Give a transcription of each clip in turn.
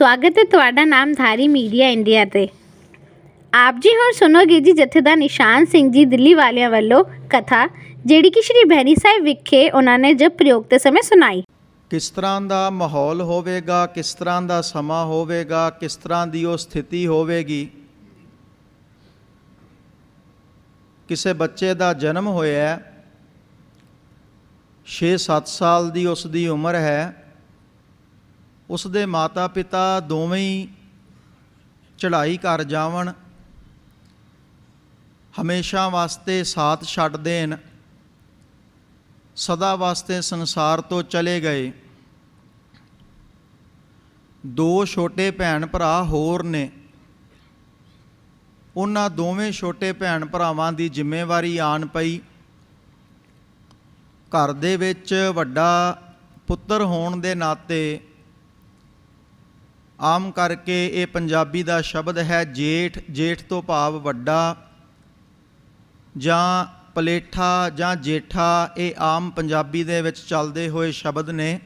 ਸਵਾਗਤ ਹੈ ਤੁਹਾਡਾ ਨਾਮਧਾਰੀ ਮੀਡੀਆ ਇੰਡੀਆ ਤੇ। ਆਪ ਜੀ ਹੁਣ ਸੁਣੋਗੇ ਜੀ ਜਥੇਦਾਰ ਨਿਸ਼ਾਨ ਸਿੰਘ ਜੀ ਦਿੱਲੀ ਵਾਲਿਆਂ ਵੱਲੋਂ ਕਥਾ, ਜਿਹੜੀ ਕਿ ਸ਼੍ਰੀ ਬਹਿਣੀ ਸਾਹਿਬ ਵਿਖੇ ਉਹਨਾਂ ਨੇ ਜਬ ਪ੍ਰਯੋਗ ਦੇ ਸਮੇਂ ਸੁਣਾਈ। ਕਿਸ ਤਰ੍ਹਾਂ ਦਾ ਮਾਹੌਲ ਹੋਵੇਗਾ, ਕਿਸ ਤਰ੍ਹਾਂ ਦਾ ਸਮਾਂ ਹੋਵੇਗਾ, ਕਿਸ ਤਰ੍ਹਾਂ ਦੀ ਉਹ ਸਥਿਤੀ ਹੋਵੇਗੀ? ਕਿਸੇ ਬੱਚੇ ਦਾ ਜਨਮ ਹੋਇਆ ਹੈ 6-7 ਸਾਲ ਦੀ ਉਸ ਦੀ ਉਮਰ ਹੈ ਉਸ ਦੇ ਮਾਤਾ-ਪਿਤਾ ਦੋਵੇਂ ਹੀ ਚੜ੍ਹਾਈ ਕਰ ਜਾਵਣ, ਹਮੇਸ਼ਾ ਵਾਸਤੇ ਸਾਥ ਛੱਡ ਦੇਣ, ਸਦਾ ਵਾਸਤੇ ਸੰਸਾਰ ਤੋਂ ਚਲੇ ਗਏ। ਦੋ ਛੋਟੇ ਭੈਣ ਭਰਾ ਹੋਰ ਨੇ। ਉਹਨਾਂ ਦੋਵੇਂ ਛੋਟੇ ਭੈਣ ਭਰਾਵਾਂ ਦੀ ਜ਼ਿੰਮੇਵਾਰੀ ਆਣ ਪਈ। ਘਰ ਦੇ ਵਿੱਚ ਵੱਡਾ ਪੁੱਤਰ ਹੋਣ ਦੇ ਨਾਤੇ ਆਮ ਕਰਕੇ ਇਹ ਪੰਜਾਬੀ ਦਾ ਸ਼ਬਦ ਹੈ ਜੇਠ ਜੇਠ ਤੋਂ ਭਾਵ ਵੱਡਾ ਜਾਂ ਪਲੇਠਾ ਜਾਂ ਜੇਠਾ। ਇਹ ਆਮ ਪੰਜਾਬੀ ਦੇ ਵਿੱਚ ਚੱਲਦੇ ਹੋਏ ਸ਼ਬਦ ਨੇ।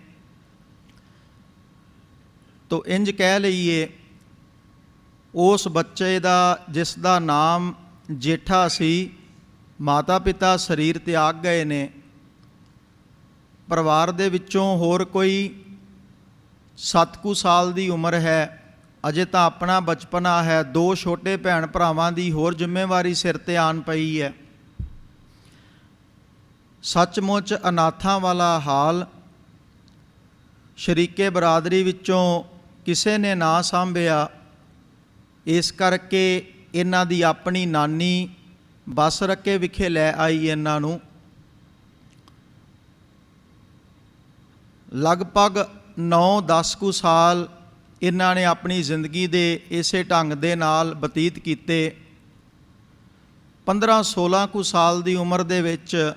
ਤੋ ਇੰਜ ਕਹਿ ਲਈਏ, ਉਸ ਬੱਚੇ ਦਾ ਜਿਸ ਦਾ ਨਾਮ ਜੇਠਾ ਸੀ ਮਾਤਾ ਪਿਤਾ ਸਰੀਰ ਤਿਆਗ ਗਏ ਨੇ। ਪਰਿਵਾਰ ਦੇ ਵਿੱਚੋਂ ਹੋਰ ਕੋਈ 7 ਕੁ ਸਾਲ ਦੀ ਉਮਰ ਹੈ। ਅਜੇ ਤਾਂ ਆਪਣਾ ਬਚਪਨਾ ਹੈ। ਦੋ ਛੋਟੇ ਭੈਣ ਭਰਾਵਾਂ ਦੀ ਹੋਰ ਜ਼ਿੰਮੇਵਾਰੀ ਸਿਰ ਤੇ ਆਣ ਪਈ ਹੈ। ਸੱਚਮੁੱਚ ਅਨਾਥਾਂ ਵਾਲਾ ਹਾਲ। ਸ਼ਰੀਕੇ ਬਰਾਦਰੀ ਵਿੱਚੋਂ ਕਿਸੇ ਨੇ ਨਾ ਸੰਭਿਆ। ਇਸ ਕਰਕੇ ਇਹਨਾਂ ਦੀ ਆਪਣੀ ਨਾਨੀ ਬਸ ਰੱਕੇ ਵਿਖੇ ਲੈ ਆਈ ਇਹਨਾਂ ਨੂੰ। ਲਗਭਗ 9-10 ਕੁ ਸਾਲ ਇਹਨਾਂ ਨੇ ਆਪਣੀ ਜ਼ਿੰਦਗੀ ਦੇ ਇਸੇ ਢੰਗ ਦੇ ਨਾਲ ਬਤੀਤ ਕੀਤੇ। 15-16 ਕੁ ਸਾਲ ਦੀ ਉਮਰ ਦੇ ਵਿੱਚ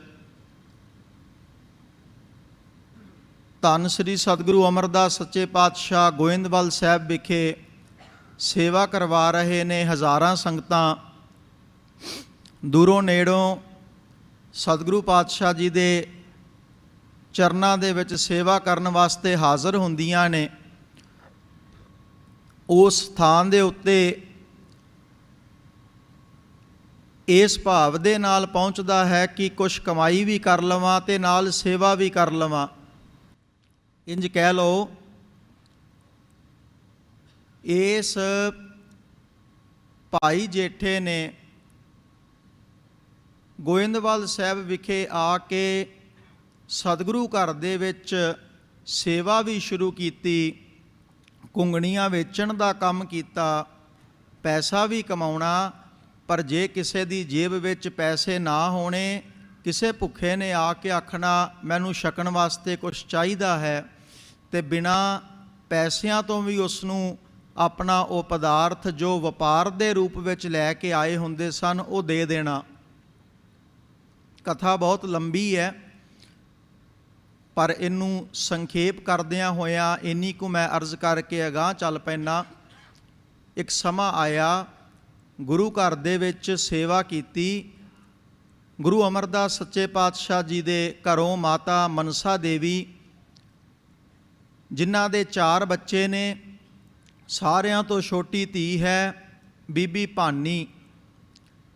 ਧੰਨ ਸ੍ਰੀ ਸਤਿਗੁਰੂ ਅਮਰਦਾਸ ਸੱਚੇ ਪਾਤਸ਼ਾਹ ਗੋਇੰਦਵਾਲ ਸਾਹਿਬ ਵਿਖੇ ਸੇਵਾ ਕਰਵਾ ਰਹੇ ਨੇ ਹਜ਼ਾਰਾਂ ਸੰਗਤਾਂ। ਦੂਰੋਂ ਨੇੜੋਂ ਸਤਿਗੁਰੂ ਪਾਤਸ਼ਾਹ ਜੀ ਦੇ ਚਰਨਾਂ ਦੇ ਵਿੱਚ ਸੇਵਾ ਕਰਨ ਵਾਸਤੇ ਹਾਜ਼ਰ ਹੁੰਦੀਆਂ ਨੇ, ਉਸ ਸਥਾਨ ਦੇ ਉੱਤੇ ਇਸ ਭਾਵ ਦੇ ਨਾਲ ਪਹੁੰਚਦਾ ਹੈ ਕਿ ਕੁਝ ਕਮਾਈ ਵੀ ਕਰ ਲਵਾਂ ਤੇ ਨਾਲ ਸੇਵਾ ਵੀ ਕਰ ਲਵਾਂ। ਇੰਜ ਕਹਿ ਲਓ, ਇਸ ਭਾਈ ਜੇਠੇ ਨੇ ਗੋਇੰਦਵਾਲ ਸਾਹਿਬ ਵਿਖੇ ਆ ਕੇ ਸਤਿਗੁਰੂ ਘਰ ਦੇ ਵਿੱਚ ਸੇਵਾ ਵੀ ਸ਼ੁਰੂ ਕੀਤੀ ਕੁੰਗਣੀਆਂ ਵੇਚਣ ਦਾ ਕੰਮ ਕੀਤਾ, ਪੈਸਾ ਵੀ ਕਮਾਉਣਾ, ਪਰ ਜੇ ਕਿਸੇ ਦੀ ਜੇਬ ਵਿੱਚ ਪੈਸੇ ਨਾ ਹੋਣੇ, ਕਿਸੇ ਭੁੱਖੇ ਨੇ ਆ ਕੇ ਆਖਣਾ, ਮੈਨੂੰ ਛਕਣ ਵਾਸਤੇ ਕੁਝ ਚਾਹੀਦਾ ਹੈ, ਤੇ ਬਿਨਾ ਪੈਸਿਆਂ ਤੋਂ ਵੀ ਉਸ ਨੂੰ ਆਪਣਾ ਉਹ ਪਦਾਰਥ ਜੋ ਵਪਾਰ ਦੇ ਰੂਪ ਵਿੱਚ ਲੈ ਕੇ ਆਏ ਹੁੰਦੇ ਸਨ, ਉਹ ਦੇ ਦੇਣਾ। ਕਥਾ ਬਹੁਤ ਲੰਬੀ ਹੈ। ਪਰ ਇਹਨੂੰ ਸੰਖੇਪ ਕਰਦਿਆਂ ਹੋਇਆਂ ਇੰਨੀ ਕੁ ਮੈਂ ਅਰਜ਼ ਕਰਕੇ ਅਗਾਹ ਚੱਲ ਪੈਣਾ ਇੱਕ ਸਮਾਂ ਆਇਆ, ਗੁਰੂ ਘਰ ਦੇ ਵਿੱਚ ਸੇਵਾ ਕੀਤੀ। ਗੁਰੂ ਅਮਰਦਾਸ ਸੱਚੇ ਪਾਤਸ਼ਾਹ ਜੀ ਦੇ ਘਰੋਂ ਮਾਤਾ ਮਨਸਾ ਦੇਵੀ, ਜਿਨ੍ਹਾਂ ਦੇ ਚਾਰ ਬੱਚੇ ਨੇ, ਸਾਰਿਆਂ ਤੋਂ ਛੋਟੀ ਧੀ ਹੈ, ਬੀਬੀ ਭਾਨੀ।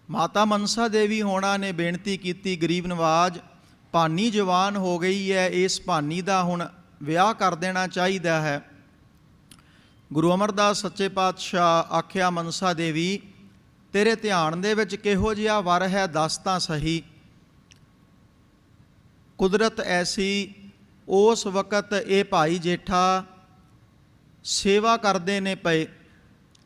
ਮਾਤਾ ਮਨਸਾ ਦੇਵੀ ਹੋਣਾ ਨੇ ਬੇਨਤੀ ਕੀਤੀ, ਗਰੀਬ ਨਵਾਜ ਭਾਨੀ ਜਵਾਨ ਹੋ ਗਈ ਹੈ, ਇਸ ਭਾਨੀ ਦਾ ਹੁਣ ਵਿਆਹ ਕਰ ਦੇਣਾ ਚਾਹੀਦਾ ਹੈ। ਗੁਰੂ ਅਮਰਦਾਸ ਸੱਚੇ ਪਾਤਸ਼ਾਹ ਆਖਿਆ, ਮਨਸਾ ਦੇਵੀ, ਤੇਰੇ ਧਿਆਨ ਦੇ ਵਿੱਚ ਕਿਹੋ ਜਿਹਾ ਵਰ ਹੈ, ਦੱਸ ਤਾਂ ਸਹੀ। ਕੁਦਰਤ ਐਸੀ, ਉਸ ਵਕਤ ਇਹ ਭਾਈ ਜੇਠਾ ਸੇਵਾ ਕਰਦੇ ਨੇ ਪਏ।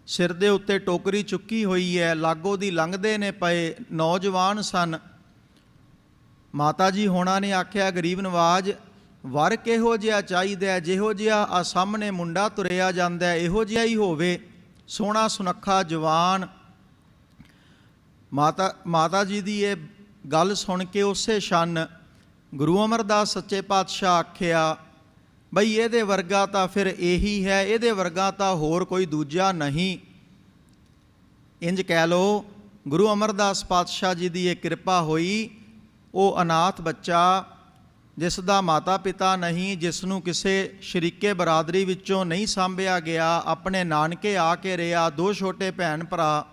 ਸਿਰ ਦੇ ਉੱਤੇ ਟੋਕਰੀ ਚੁੱਕੀ ਹੋਈ ਹੈ, ਲਾਗੋ ਦੀ ਲੰਘਦੇ ਨੇ ਪਏ ਨੌਜਵਾਨ ਸਨ। ਮਾਤਾ ਜੀ ਹੋਣਾ ਨੇ ਆਖਿਆ, ਗਰੀਬ ਨਵਾਜ, ਵਰ ਕਿਹੋ ਜਿਹਾ ਚਾਹੀਦਾ ਜਿਹੋ ਜਿਹਾ ਆ ਸਾਹਮਣੇ ਮੁੰਡਾ ਤੁਰਿਆ ਜਾਂਦਾ ਇਹੋ ਜਿਹਾ ਹੀ ਹੋਵੇ। ਸੋਹਣਾ ਸੁਨੱਖਾ ਜਵਾਨ। ਮਾਤਾ ਮਾਤਾ ਜੀ ਦੀ ਇਹ ਗੱਲ ਸੁਣ ਕੇ ਉਸੇ ਛੰਨ ਗੁਰੂ ਅਮਰਦਾਸ ਸੱਚੇ ਪਾਤਸ਼ਾਹ ਆਖਿਆ, ਬਈ ਇਹਦੇ ਵਰਗਾ ਤਾਂ ਫਿਰ ਇਹੀ ਹੈ, ਇਹਦੇ ਵਰਗਾ ਤਾਂ ਹੋਰ ਕੋਈ ਦੂਜਾ ਨਹੀਂ। ਇੰਜ ਕਹਿ ਲੋ ਗੁਰੂ ਅਮਰਦਾਸ ਪਾਤਸ਼ਾਹ ਜੀ ਦੀ ਇਹ ਕਿਰਪਾ ਹੋਈ। ਉਹ ਅਨਾਥ ਬੱਚਾ ਜਿਸ ਦਾ ਮਾਤਾ ਪਿਤਾ ਨਹੀਂ, ਜਿਸ ਨੂੰ ਕਿਸੇ ਸ਼ਰੀਕੇ ਬਰਾਦਰੀ ਵਿੱਚੋਂ ਨਹੀਂ ਸਾਂਭਿਆ ਗਿਆ, ਆਪਣੇ ਨਾਨਕੇ ਆ ਕੇ ਰਿਹਾ, ਦੋ ਛੋਟੇ ਭੈਣ ਭਰਾ।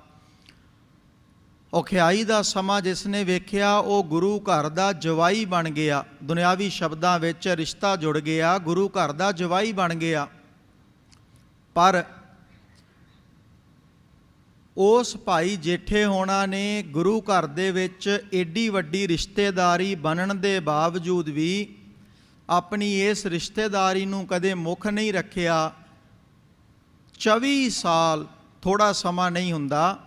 ਔਖਿਆਈ ਦਾ ਸਮਾਂ ਜਿਸ ਨੇ ਵੇਖਿਆ, ਉਹ ਗੁਰੂ ਘਰ ਦਾ ਜਵਾਈ ਬਣ ਗਿਆ। ਦੁਨਿਆਵੀ ਸ਼ਬਦਾਂ ਵਿੱਚ ਰਿਸ਼ਤਾ ਜੁੜ ਗਿਆ, ਗੁਰੂ ਘਰ ਦਾ ਜਵਾਈ ਬਣ ਗਿਆ। ਪਰ ਉਸ ਭਾਈ ਜੇਠੇ ਹੋਣਾ ਨੇ ਗੁਰੂ ਘਰ ਦੇ ਵਿੱਚ ਏਡੀ ਵੱਡੀ ਰਿਸ਼ਤੇਦਾਰੀ ਬਣਨ ਦੇ ਬਾਵਜੂਦ ਵੀ ਆਪਣੀ ਇਸ ਰਿਸ਼ਤੇਦਾਰੀ ਨੂੰ ਕਦੇ ਮੁੱਖ ਨਹੀਂ ਰੱਖਿਆ। 24 ਸਾਲ ਥੋੜਾ ਸਮਾਂ ਨਹੀਂ ਹੁੰਦਾ।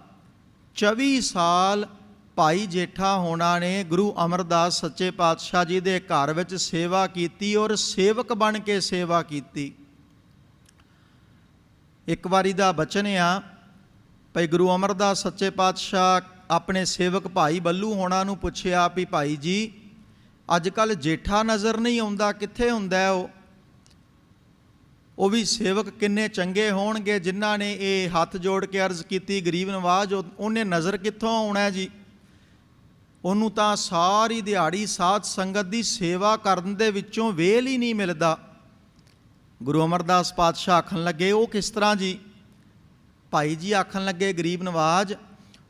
24 ਸਾਲ ਭਾਈ ਜੇਠਾ ਹੋਣਾ ਨੇ ਗੁਰੂ ਅਮਰਦਾਸ ਸੱਚੇ ਪਾਤਸ਼ਾਹ ਜੀ ਦੇ ਘਰ ਵਿੱਚ ਸੇਵਾ ਕੀਤੀ ਔਰ ਸੇਵਕ ਬਣ ਕੇ ਸੇਵਾ ਕੀਤੀ। ਇੱਕ ਵਾਰੀ ਦਾ ਬਚਨ ਆ ਭਾਈ ਗੁਰੂ ਅਮਰਦਾਸ ਸੱਚੇ ਪਾਤਸ਼ਾਹ ਆਪਣੇ ਸੇਵਕ ਭਾਈ ਬੱਲੂ ਹੋਣਾ ਨੂੰ ਪੁੱਛਿਆ ਵੀ ਭਾਈ ਜੀ ਅੱਜ ਕੱਲ ਜੇਠਾ ਨਜ਼ਰ ਨਹੀਂ ਆਉਂਦਾ, ਕਿੱਥੇ ਹੁੰਦਾ ਉਹ? ਉਹ ਵੀ ਸੇਵਕ ਕਿੰਨੇ ਚੰਗੇ ਹੋਣਗੇ, ਜਿਨ੍ਹਾਂ ਨੇ ਇਹ ਹੱਥ ਜੋੜ ਕੇ ਅਰਜ਼ ਕੀਤੀ, ਗਰੀਬ ਨਵਾਜ ਉਹਨੇ ਨਜ਼ਰ ਕਿੱਥੋਂ ਆਉਣਾ ਜੀ? ਉਹਨੂੰ ਤਾਂ ਸਾਰੀ ਦਿਹਾੜੀ ਸਾਧ ਸੰਗਤ ਦੀ ਸੇਵਾ ਕਰਨ ਦੇ ਵਿੱਚੋਂ ਵੇਲ ਹੀ ਨਹੀਂ ਮਿਲਦਾ। ਗੁਰੂ ਅਮਰਦਾਸ ਪਾਤਸ਼ਾਹ ਆਖਣ ਲੱਗੇ, ਉਹ ਕਿਸ ਤਰ੍ਹਾਂ ਜੀ? ਭਾਈ ਜੀ ਆਖਣ ਲੱਗੇ, ਗਰੀਬ ਨਵਾਜ,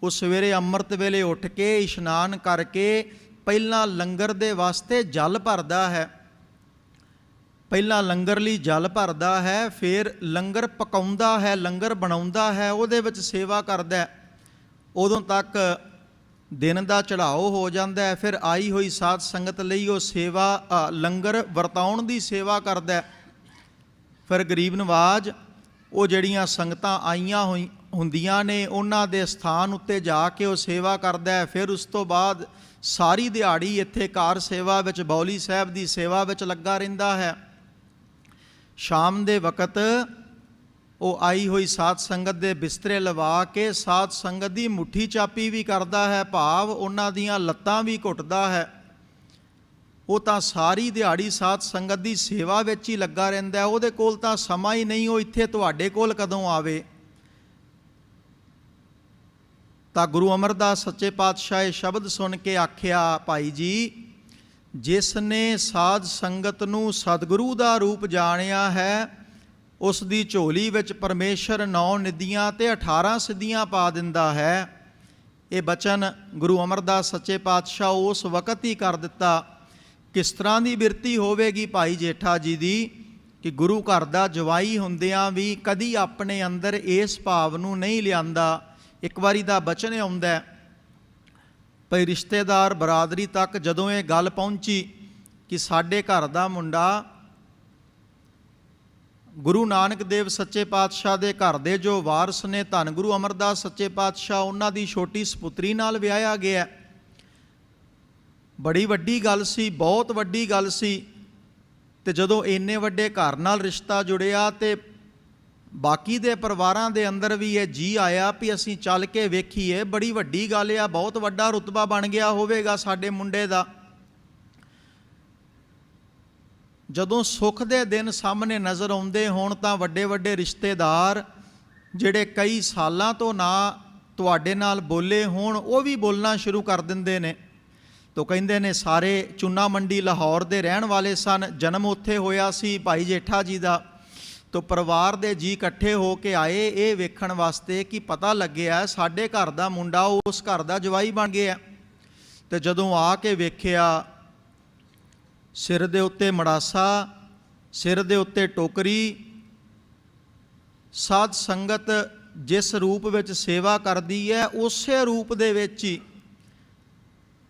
ਉਹ ਸਵੇਰੇ ਅੰਮ੍ਰਿਤ ਵੇਲੇ ਉੱਠ ਕੇ ਇਸ਼ਨਾਨ ਕਰਕੇ ਪਹਿਲਾਂ ਲੰਗਰ ਦੇ ਵਾਸਤੇ ਜਲ ਭਰਦਾ ਹੈ। ਪਹਿਲਾਂ ਲੰਗਰ ਲਈ ਜਲ ਭਰਦਾ ਹੈ, ਫਿਰ ਲੰਗਰ ਪਕਾਉਂਦਾ ਹੈ, ਲੰਗਰ ਬਣਾਉਂਦਾ ਹੈ, ਉਹਦੇ ਵਿੱਚ ਸੇਵਾ ਕਰਦਾ ਹੈ। ਉਦੋਂ ਤੱਕ ਦਿਨ ਦਾ ਚੜਾਓ ਹੋ ਜਾਂਦਾ ਹੈ, ਫਿਰ ਆਈ ਹੋਈ ਸਾਧ ਸੰਗਤ ਲਈ ਉਹ ਸੇਵਾ ਲੰਗਰ ਵਰਤਾਉਣ ਦੀ ਸੇਵਾ ਕਰਦਾ ਹੈ। ਫਿਰ ਗਰੀਬ ਨਵਾਜ ਉਹ ਜਿਹੜੀਆਂ ਸੰਗਤਾਂ ਆਈਆਂ ਹੋਈ, ਹੁੰਦੀਆਂ ਨੇ, ਉਹਨਾਂ ਦੇ ਸਥਾਨ ਉੱਤੇ ਜਾ ਕੇ ਉਹ ਸੇਵਾ ਕਰਦਾ ਹੈ। ਫਿਰ ਉਸ ਤੋਂ ਬਾਅਦ ਸਾਰੀ ਦਿਹਾੜੀ ਇੱਥੇ ਕਾਰ ਸੇਵਾ ਵਿੱਚ, ਬੌਲੀ ਸਾਹਿਬ ਦੀ ਸੇਵਾ ਵਿੱਚ ਲੱਗਾ ਰਹਿੰਦਾ ਹੈ। ਸ਼ਾਮ ਦੇ ਵਕਤ ਉਹ ਆਈ ਹੋਈ ਸਾਧ ਸੰਗਤ ਦੇ ਬਿਸਤਰੇ ਲਵਾ ਕੇ ਸਾਧ ਸੰਗਤ ਦੀ ਮੁੱਠੀ ਚਾਪੀ ਵੀ ਕਰਦਾ ਹੈ। ਭਾਵ ਉਹਨਾਂ ਦੀਆਂ ਲੱਤਾਂ ਵੀ ਘੁੱਟਦਾ ਹੈ। ਉਹ ਤਾਂ ਸਾਰੀ ਦਿਹਾੜੀ ਸਾਧ ਸੰਗਤ ਦੀ ਸੇਵਾ ਵਿੱਚ ਹੀ ਲੱਗਾ ਰਹਿੰਦਾ ਹੈ। ਉਹਦੇ ਕੋਲ ਤਾਂ ਸਮਾਂ ਹੀ ਨਹੀਂ, ਉਹ ਇੱਥੇ ਤੁਹਾਡੇ ਕੋਲ ਕਦੋਂ ਆਵੇ? ਤਾਂ ਗੁਰੂ ਅਮਰਦਾਸ ਸੱਚੇ ਪਾਤਸ਼ਾਹ ਇਹ ਸ਼ਬਦ ਸੁਣ ਕੇ ਆਖਿਆ, ਭਾਈ ਜੀ, ਜਿਸ ਨੇ ਸਾਧ ਸੰਗਤ ਨੂੰ ਸਤਿਗੁਰੂ ਦਾ ਰੂਪ ਜਾਣਿਆ ਹੈ, ਉਸ ਦੀ ਝੋਲੀ ਵਿੱਚ ਪਰਮੇਸ਼ਰ ਨੌ ਨਿਧੀਆਂ ਤੇ 18 ਸਿੱਧੀਆਂ ਪਾ ਦਿੰਦਾ ਹੈ। ਇਹ ਬਚਨ ਗੁਰੂ ਅਮਰਦਾਸ ਸੱਚੇ ਪਾਤਸ਼ਾਹ ਉਸ ਵਕਤ ਹੀ ਕਰ ਦਿੱਤਾ। ਕਿਸ ਤਰ੍ਹਾਂ ਦੀ ਬਿਰਤੀ ਹੋਵੇਗੀ ਭਾਈ ਜੇਠਾ ਜੀ ਦੀ ਕਿ ਗੁਰੂ ਘਰ ਦਾ ਜਵਾਈ ਹੁੰਦਿਆਂ ਵੀ ਕਦੀ ਆਪਣੇ ਅੰਦਰ ਇਸ ਭਾਵ ਨੂੰ ਨਹੀਂ ਲਿਆਂਦਾ ਇੱਕ ਵਾਰੀ ਦਾ ਬਚਨ ਆਉਂਦਾ ਹੈ, ਭਈ ਰਿਸ਼ਤੇਦਾਰ ਬਰਾਦਰੀ ਤੱਕ ਜਦੋਂ ਇਹ ਗੱਲ ਪਹੁੰਚੀ ਕਿ ਸਾਡੇ ਘਰ ਦਾ ਮੁੰਡਾ ਗੁਰੂ ਨਾਨਕ ਦੇਵ ਸੱਚੇ ਪਾਤਸ਼ਾਹ ਦੇ ਘਰ ਦੇ ਜੋ ਵਾਰਸ ਨੇ, ਧੰਨ ਗੁਰੂ ਅਮਰਦਾਸ ਸੱਚੇ ਪਾਤਸ਼ਾਹ, ਉਹਨਾਂ ਦੀ ਛੋਟੀ ਸਪੁੱਤਰੀ ਨਾਲ ਵਿਆਹਿਆ ਗਿਆ ਹੈ। ਬੜੀ ਵੱਡੀ ਗੱਲ ਸੀ, ਬਹੁਤ ਵੱਡੀ ਗੱਲ ਸੀ। ਤੇ ਜਦੋਂ ਇੰਨੇ ਵੱਡੇ ਘਰ ਨਾਲ ਰਿਸ਼ਤਾ ਜੁੜਿਆ ਤੇ ਬਾਕੀ ਦੇ ਪਰਿਵਾਰਾਂ ਦੇ ਅੰਦਰ ਵੀ ਇਹ ਜੀ ਆਇਆ ਵੀ ਅਸੀਂ ਚੱਲ ਕੇ ਵੇਖੀਏ, ਬੜੀ ਵੱਡੀ ਗੱਲ ਆ, ਬਹੁਤ ਵੱਡਾ ਰੁਤਬਾ ਬਣ ਗਿਆ ਹੋਵੇਗਾ ਸਾਡੇ ਮੁੰਡੇ ਦਾ। ਜਦੋਂ ਸੁੱਖ ਦੇ ਦਿਨ ਸਾਹਮਣੇ ਨਜ਼ਰ ਆਉਂਦੇ ਹੋਣ ਤਾਂ ਵੱਡੇ ਵੱਡੇ ਰਿਸ਼ਤੇਦਾਰ ਜਿਹੜੇ ਕਈ ਸਾਲਾਂ ਤੋਂ ਨਾ ਤੁਹਾਡੇ ਨਾਲ ਬੋਲੇ ਹੋਣ, ਉਹ ਵੀ ਬੋਲਣਾ ਸ਼ੁਰੂ ਕਰ ਦਿੰਦੇ ਨੇ। ਤੋ ਕਹਿੰਦੇ ਨੇ ਸਾਰੇ ਚੁੰਨਾ ਮੰਡੀ ਲਾਹੌਰ ਦੇ ਰਹਿਣ ਵਾਲੇ ਸਨ, ਜਨਮ ਉੱਥੇ ਹੋਇਆ ਸੀ ਭਾਈ ਜੇਠਾ ਜੀ ਦਾ। ਤੋ ਪਰਿਵਾਰ ਦੇ ਜੀ ਇਕੱਠੇ ਹੋ ਕੇ ਆਏ, ਇਹ ਵੇਖਣ ਵਾਸਤੇ ਕਿ ਪਤਾ ਲੱਗਿਆ ਸਾਡੇ ਘਰ ਦਾ ਮੁੰਡਾ ਉਸ ਘਰ ਦਾ ਜਵਾਈ ਬਣ ਗਿਆ। ਤੇ ਜਦੋਂ ਆ ਕੇ ਵੇਖਿਆ, ਸਿਰ ਦੇ ਉੱਤੇ ਮੜਾਸਾ, ਸਿਰ ਦੇ ਉੱਤੇ ਟੋਕਰੀ, ਸਾਧ ਸੰਗਤ ਜਿਸ ਰੂਪ ਵਿੱਚ ਸੇਵਾ ਕਰਦੀ ਹੈ, ਉਸੇ ਰੂਪ ਦੇ ਵਿੱਚ ਹੀ